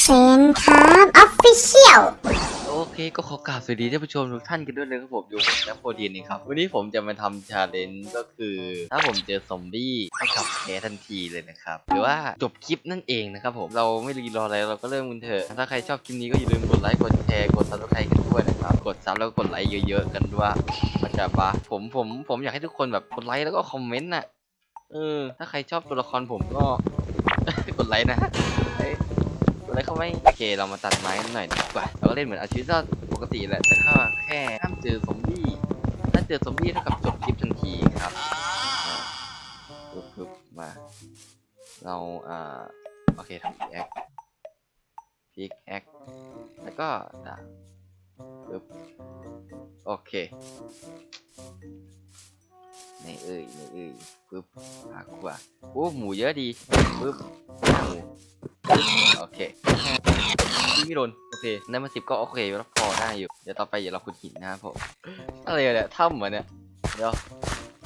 เซนครับออฟฟิเชียลโอเคก็ขอกราบสวัสดีท่านผู้ชมทุกท่านกันด้วยนะครับผมอยู่ผมแอปโปดีนนี่ครับ วันนี้ผมจะมาทำชาเลนจ์ก็คือ ถ้าผมเจอซอมบี้ให้ขับแพ้ทันทีเลยนะครับ หรือว่าจบคลิปนั่นเองนะครับผมเราไม่รีรออะไรเราก็เริ่มกันเถอะ ถ้าใครชอบคลิปนี้ก็อย่าลืมกดไลค์กดแชร์กดซับสไครต์กันด้วยนะครับ กดซับแล้วก็กดไลค์เยอะ ๆ กันด้วยมันจะบ้าผมผมผมอยากให้ทุกคนแบบกดไลค์แล้วก็คอมเมนต์น่ะเออถ้าใครชอบตัวละครผมก็กดไลค์นะ อ้ยอะไรเข้าไม่โอเคเรามาตัดไม้กันหน่อยดีกว่าเราก็เล่นเหมือนอาชีวิตรอดปกติแหละแต่ถ้าแค่ห้ามเจอซอมบี้ถ้าเจอซอมบี้เท่ากับจบคลิปทันทีครับอ่าปึ๊บปึ๊บมาเราอ่าโอเคทำแอคพิกแอคแล้วก็ดาบปึ๊บโอเคในเอ้ยในเอ้ยปึ๊บหาขวาโอ้หมูเยอะดีปึ๊บหมู โอเคไม่โดนโอเคได้มาสิบก็โอเคแล้วพอได้อยู่ เดี๋ยวต่อไปเดี๋ยวเราขุดหินนะครับผมอะไรเนี่ยถ้ำเหมือนเนี่ยเดี๋ยว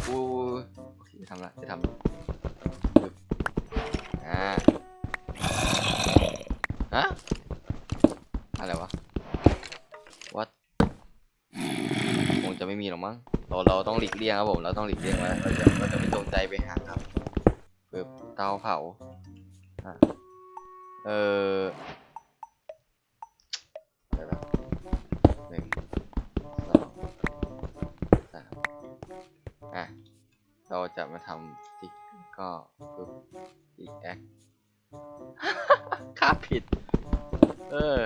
กูโอเคจะทำละจะทำอ่าฮะอะไรวะ what คงจะไม่มีหรอกมั้งเราเราต้องหลีกเลี่ยงครับผมเราต้องหลีกเลี่ยงไว้เราจะเราจะไม่จงใจไปหาครับเปึ๊บเตาเผาอะ เออเดี๋ยวนะหนึ่งสองสามอะ เราจะมาทำติ๊กก็ปึ๊บอีกแอคค่าผิด เออ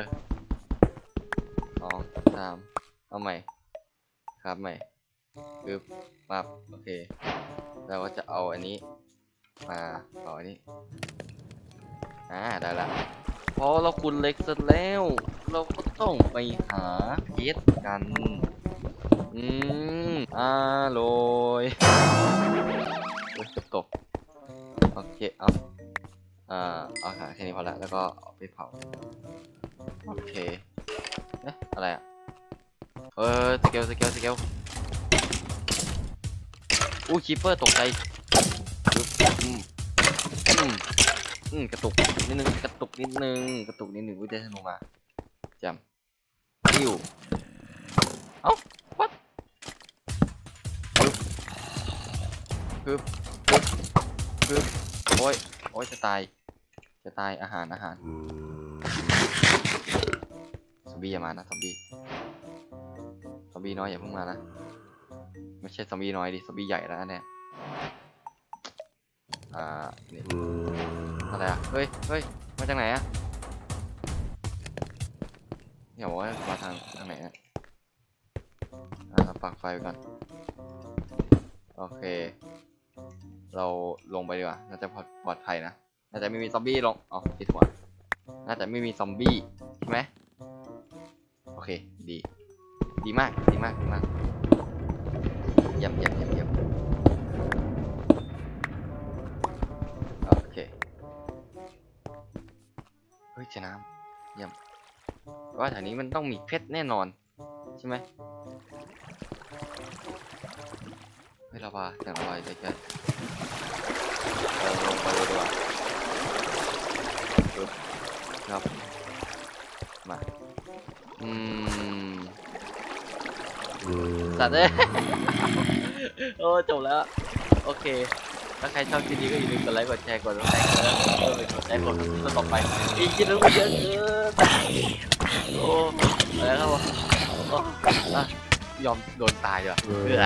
สองสามเอาใหม่ ครับใหม่ปึ๊บปับโอเค เราก็จะเอาอันนี้ มาเอาอันนี้ อ่าได้ละพอเราขุดเล็กเสร็จแล้ว เราก็ต้องไปหาเพชรกัน อืมอร่อยเฮ้ยตกตกโอเคเอาอ่าเอาหาแค่นี้พอละแล้วก็เอาไปเผาโอเคเอ๊ะอะไรอะเออสเกลสเกลสเกลอู้คีเปอร์ตกใจอืมอืม อืมกระตุกนิดนึงกระตุกนิดนึงกระตุกนิดนึงวิจัยธนูมาจำคิวเอ้า what ปึ๊บปึ๊บปึ๊บปึ๊บโอ้ยโอ้ยจะตายจะตายอาหารอาหารซอมบี้อย่ามานะซอมบี้ซอมบี้น้อยอย่าเพิ่งมานะไม่ใช่ซอมบี้น้อยดิซอมบี้ใหญ่แล้วเนี่ย อ่า นี่ อะไรอะ เฮ้ย เฮ้ย มาจากไหนอะอย่าบอกว่ามาทางทางไหนอะอะเราปักไฟไปก่อน โอเค เราลงไปดีกว่า น่าจะปลอดปลอดภัยนะ น่าจะไม่มีซอมบี้ลงอ๋อผิดหัว น่าจะไม่มีซอมบี้ใช่ไหมโอเค ดี ดีมาก ดีมาก ดีมาก เยี่ยมเยี่ยมเยี่ยมเยี่ยม เฮ้ยเจอน้ำเยี่ยมว่าแถวนี้มันต้องมีเพชรแน่นอน ใช่ไหมเฮ้ยเราพาเสียงลอยใจแค่เราลงไปเลยดีกว่าปึ๊บครับมาอืมสัตว์เอ้ยโอ้จบแล้ว โอเค ถ้าใครชอบคลิปนี้ก็อย่าลืมกดไลค์กดแชร์กดติดตามแล้วก็เป็นกดไลค์กดติดตามต่อไปอีกคิดรู้เยอะเกินโอ้อะไรครับวะโอ้อะยอมโดนตายดีกว่าเบื่อ